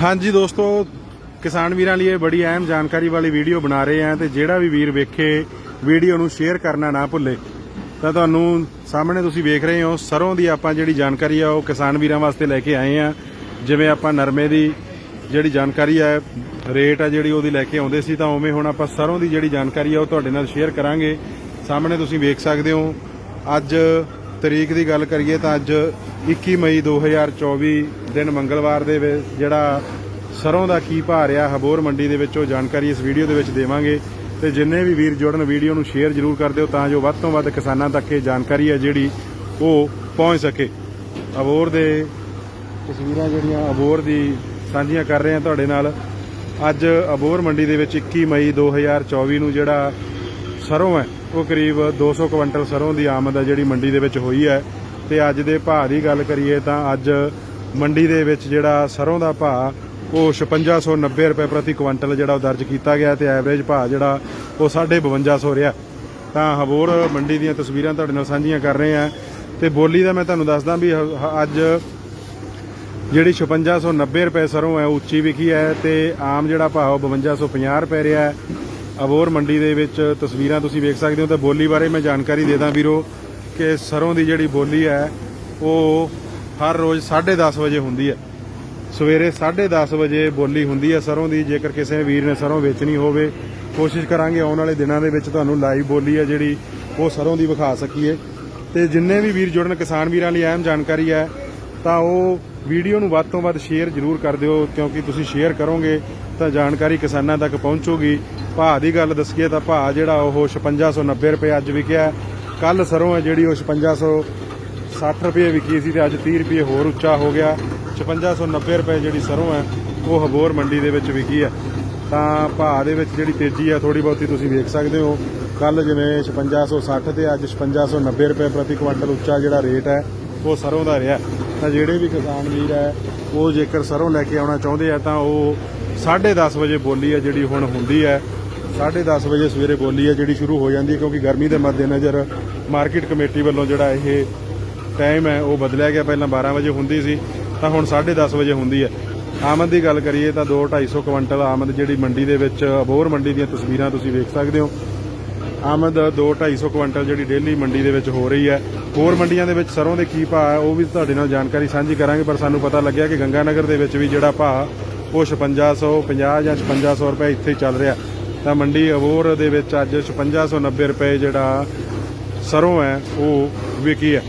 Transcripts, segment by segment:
ਹਾਂਜੀ ਦੋਸਤੋ, ਕਿਸਾਨ ਵੀਰਾਂ ਲਈ ਇਹ ਬੜੀ ਅਹਿਮ ਜਾਣਕਾਰੀ ਵਾਲੀ ਵੀਡੀਓ ਬਣਾ ਰਹੇ ਆ ਤੇ ਜਿਹੜਾ ਵੀ ਵੀਰ ਵੇਖੇ, ਵੀਡੀਓ ਨੂੰ ਸ਼ੇਅਰ ਕਰਨਾ ਨਾ ਭੁੱਲੇ। ਤਾਂ ਤੁਹਾਨੂੰ ਸਾਹਮਣੇ ਤੁਸੀਂ ਵੇਖ ਰਹੇ ਹੋ, ਸਰੋਂ ਦੀ ਆਪਾਂ ਜਿਹੜੀ ਜਾਣਕਾਰੀ ਆ, ਉਹ ਕਿਸਾਨ ਵੀਰਾਂ ਵਾਸਤੇ ਲੈ ਕੇ ਆਏ ਆ ਜਿਵੇਂ ਆਪਾਂ ਨਰਮੇ ਦੀ ਜਿਹੜੀ ਜਾਣਕਾਰੀ ਹੈ ਰੇਟ ਆ ਜਿਹੜੀ ਉਹਦੀ ਲੈ ਕੇ ਆਉਂਦੇ ਸੀ, ਤਾਂ ਉਵੇਂ ਹੁਣ ਆਪਾਂ ਸਰੋਂ ਦੀ ਜਿਹੜੀ ਜਾਣਕਾਰੀ ਆ, ਉਹ ਤੁਹਾਡੇ ਨਾਲ ਸ਼ੇਅਰ ਕਰਾਂਗੇ। ਸਾਹਮਣੇ ਤੁਸੀਂ ਵੇਖ ਸਕਦੇ ਹੋ, ਅੱਜ ਤਰੀਕ ਦੀ ਗੱਲ ਕਰੀਏ ਤਾਂ ਅੱਜ 21 ਮਈ 2024 ਦਿਨ ਮੰਗਲਵਾਰ ਦੇ ਜਿਹੜਾ ਸਰੋਂ ਦਾ ਕੀ ਭਾਅ ਰਿਹਾ, ਹਬੋਰ ਮੰਡੀ ਦੇ ਵਿੱਚ ਉਹ ਜਾਣਕਾਰੀ ਇਸ ਵੀਡੀਓ ਦੇ ਵਿੱਚ ਦੇਵਾਂਗੇ। ਤੇ ਜਿੰਨੇ ਵੀ ਵੀਰ ਜੁੜਨ ਵੀਡੀਓ ਨੂੰ ਸ਼ੇਅਰ ਜ਼ਰੂਰ ਕਰ ਦਿਓ ਤਾਂ ਜੋ ਵੱਧ ਤੋਂ ਵੱਧ ਕਿਸਾਨਾਂ ਤੱਕ ਇਹ ਜਾਣਕਾਰੀ ਹੈ ਜਿਹੜੀ ਉਹ ਪਹੁੰਚ ਸਕੇ। ਅਬੋਰ ਦੇ ਤਸਵੀਰਾਂ ਜਿਹੜੀਆਂ ਅਬੋਰ ਦੀ ਸਾਂਝੀਆਂ ਕਰ ਰਹੇ ਹਾਂ ਤੁਹਾਡੇ ਨਾਲ। ਅੱਜ ਅਬੋਰ ਮੰਡੀ ਦੇ ਵਿੱਚ 21 ਮਈ 2024 ਨੂੰ ਜਿਹੜਾ ਸਰੋਂ ਹੈ। ਉਹ ਕਰੀਬ 200 ਕੁਇੰਟਲ ਸਰੋਂ ਦੀ ਆਮਦ ਹੈ ਜਿਹੜੀ ਮੰਡੀ ਦੇ ਵਿੱਚ ਹੋਈ ਹੈ। ਤੇ ਅੱਜ ਦੇ ਭਾਅ ਦੀ ਗੱਲ ਕਰੀਏ ਤਾਂ ਅੱਜ ਮੰਡੀ ਦੇ ਵਿੱਚ ਜਿਹੜਾ ਸਰੋਂ ਦਾ ਭਾਅ, ਉਹ 5690 ਰੁਪਏ ਪ੍ਰਤੀ ਕੁਇੰਟਲ ਜਿਹੜਾ ਉਹ ਦਰਜ ਕੀਤਾ ਗਿਆ ਤੇ ਐਵਰੇਜ ਭਾਅ ਜਿਹੜਾ, ਉਹ 5250 ਰਿਹਾ। ਤਾਂ ਹਬੋਰ ਮੰਡੀ ਦੀਆਂ ਤਸਵੀਰਾਂ ਤੁਹਾਡੇ ਨਾਲ ਸਾਂਝੀਆਂ ਕਰ ਰਹੇ ਹਾਂ। ਤੇ ਬੋਲੀ ਦਾ ਮੈਂ ਤੁਹਾਨੂੰ ਦੱਸਦਾ ਵੀ ਹ- ਹ- ਅੱਜ ਜਿਹੜੀ 5690 ਰੁਪਏ ਸਰੋਂ ਹੈ, ਉਹ ਉੱਚੀ ਵਿਕੀ ਹੈ ਤੇ ਆਮ ਜਿਹੜਾ ਭਾਅ ਉਹ 5250 ਰੁਪਏ ਰਿਹਾ ਹੈ। ਅਬੋਰ ਮੰਡੀ ਦੇ ਵਿੱਚ ਤਸਵੀਰਾਂ ਤੁਸੀਂ ਵੇਖ ਸਕਦੇ ਹੋ ਤੇ ਬੋਲੀ ਬਾਰੇ ਮੈਂ ਜਾਣਕਾਰੀ ਦੇ ਦਾਂ ਵੀਰੋ ਕਿ ਸਰੋਂ ਦੀ ਜਿਹੜੀ ਬੋਲੀ ਹੈ, ਉਹ ਹਰ ਰੋਜ਼ 10:30 ਵਜੇ ਹੁੰਦੀ ਹੈ। ਸਵੇਰੇ 10:30 ਵਜੇ ਬੋਲੀ ਹੁੰਦੀ ਹੈ ਸਰੋਂ ਦੀ। ਜੇਕਰ ਕਿਸੇ ਵੀਰ ਨੇ ਸਰੋਂ ਵੇਚਣੀ ਹੋਵੇ, ਕੋਸ਼ਿਸ਼ ਕਰਾਂਗੇ ਆਉਣ ਵਾਲੇ ਦਿਨਾਂ ਦੇ ਵਿੱਚ ਤੁਹਾਨੂੰ ਲਾਈਵ ਬੋਲੀ ਹੈ ਜਿਹੜੀ, ਉਹ ਸਰੋਂ ਦੀ ਵਿਖਾ ਸਕੀਏ। ਤੇ ਜਿੰਨੇ ਵੀ ਵੀਰ ਜੁੜਨ, ਕਿਸਾਨ ਵੀਰਾਂ ਲਈ ਅਹਿਮ ਜਾਣਕਾਰੀ ਹੈ, ਤਾਂ ਉਹ ਵੀਡੀਓ ਨੂੰ ਵੱਧ ਤੋਂ ਵੱਧ ਸ਼ੇਅਰ ਜ਼ਰੂਰ ਕਰ ਦਿਓ, ਕਿਉਂਕਿ ਤੁਸੀਂ ਸ਼ੇਅਰ ਕਰੋਗੇ ਤਾਂ ਜਾਣਕਾਰੀ ਕਿਸਾਨਾਂ ਤੱਕ ਪਹੁੰਚੂਗੀ। ਭਾਅ ਦੀ ਗੱਲ ਦੱਸੀਏ ਤਾਂ ਭਾਅ ਜਿਹੜਾ ਉਹ 5690 ਰੁਪਏ ਅੱਜ ਵਿਕਿਆ ਕੱਲ ਸਰੋਂ ਹੈ ਜਿਹੜੀ ਉਹ 5660 ਰੁਪਏ ਵਿਕੀ ਸੀ ਤੇ ਅੱਜ 30 ਰੁਪਏ ਹੋਰ ਉੱਚਾ ਹੋ ਗਿਆ। 5690 ਰੁਪਏ ਜਿਹੜੀ ਸਰੋਂ ਹੈ, ਉਹ ਹਬੋਰ ਮੰਡੀ ਦੇ ਵਿੱਚ ਵਿਕੀ ਹੈ। ਤਾਂ ਭਾਅ ਦੇ ਵਿੱਚ ਜਿਹੜੀ ਤੇਜ਼ੀ ਹੈ ਥੋੜੀ ਬਹੁਤੀ ਤੁਸੀਂ ਵੇਖ ਸਕਦੇ ਹੋ। ਕੱਲ ਜਿਵੇਂ 5660 ਤੇ ਅੱਜ 5690 ਰੁਪਏ ਪ੍ਰਤੀ ਕੁਇੰਟਲ ਉੱਚਾ ਜਿਹੜਾ ਰੇਟ ਹੈ, ਉਹ ਸਰੋਂ ਦਾ ਰਿਹਾ। ਤਾਂ ਜਿਹੜੇ ਵੀ ਕਿਸਾਨ ਵੀਰ ਹੈ, ਉਹ ਜੇਕਰ ਸਰੋਂ ਲੈ ਕੇ ਆਉਣਾ ਚਾਹੁੰਦੇ ਆ, ਤਾਂ ਉਹ 10:30 ਵਜੇ ਬੋਲੀ ਹੈ ਜਿਹੜੀ ਹੁਣ ਹੁੰਦੀ ਹੈ। 10:30 ਵਜੇ ਸਵੇਰੇ ਬੋਲੀ ਹੈ, ਜਿਹੜੀ ਸ਼ੁਰੂ ਹੋ ਜਾਂਦੀ ਹੈ, ਕਿਉਂਕਿ ਗਰਮੀ ਦੇ ਮੱਦੇਨਜ਼ਰ ਮਾਰਕੀਟ ਕਮੇਟੀ ਵੱਲੋਂ ਜਿਹੜਾ ਇਹ ਟਾਈਮ ਹੈ, ਉਹ ਬਦਲਿਆ ਗਿਆ। ਪਹਿਲਾਂ 12 ਵਜੇ ਹੁੰਦੀ ਸੀ, ਤਾਂ ਹੁਣ 10:30 ਵਜੇ ਹੁੰਦੀ ਹੈ। ਆਮਦ ਦੀ ਗੱਲ ਕਰੀਏ ਤਾਂ 2-250 ਕੁਇੰਟਲ ਆਮਦ ਜਿਹੜੀ ਮੰਡੀ ਦੇ ਵਿੱਚ ਅਬੋਰ ਮੰਡੀ ਦੀਆਂ ਤਸਵੀਰਾਂ ਤੁਸੀਂ ਵੇਖ ਸਕਦੇ ਹੋ। ਆਮਦ 2-250 ਕੁਇੰਟਲ ਜਿਹੜੀ ਡੇਲੀ ਮੰਡੀ ਦੇ ਵਿੱਚ ਹੋ ਰਹੀ ਹੈ। ਹੋਰ ਮੰਡੀਆਂ ਦੇ ਵਿੱਚ ਸਰੋਂ ਦੇ ਕੀ ਭਾਅ ਹੈ, ਉਹ ਵੀ ਤੁਹਾਡੇ ਨਾਲ ਜਾਣਕਾਰੀ ਸਾਂਝੀ ਕਰਾਂਗੇ, ਪਰ ਸਾਨੂੰ ਪਤਾ ਲੱਗਿਆ ਕਿ ਗੰਗਾਨਗਰ ਦੇ ਵਿੱਚ ਵੀ ਜਿਹੜਾ ਭਾਅ ਉਹ 5650 ਜਾਂ 5600 ਰੁਪਏ ਇੱਥੇ ਹੀ ਚੱਲ ਰਿਹਾ। ਤਾਂ ਮੰਡੀ ਅਬੋਰ ਦੇ ਵਿੱਚ ਅੱਜ 5690 ਰੁਪਏ ਜਿਹੜਾ ਸਰੋਂ ਹੈ, ਉਹ ਵਿਕੀ ਹੈ।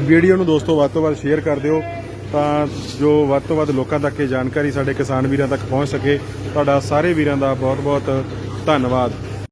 ਵੀਡੀਓ ਨੂੰ ਦੋਸਤੋ ਵੱਧ ਤੋਂ ਵੱਧ ਸ਼ੇਅਰ ਕਰ ਦਿਓ ਤਾਂ ਜੋ ਵੱਧ ਤੋਂ ਵੱਧ ਲੋਕਾਂ ਤੱਕ ਇਹ ਜਾਣਕਾਰੀ ਸਾਡੇ ਕਿਸਾਨ ਵੀਰਾਂ ਤੱਕ ਪਹੁੰਚ ਸਕੇ। ਤੁਹਾਡਾ ਸਾਰੇ ਵੀਰਾਂ ਦਾ ਬਹੁਤ ਬਹੁਤ ਧੰਨਵਾਦ।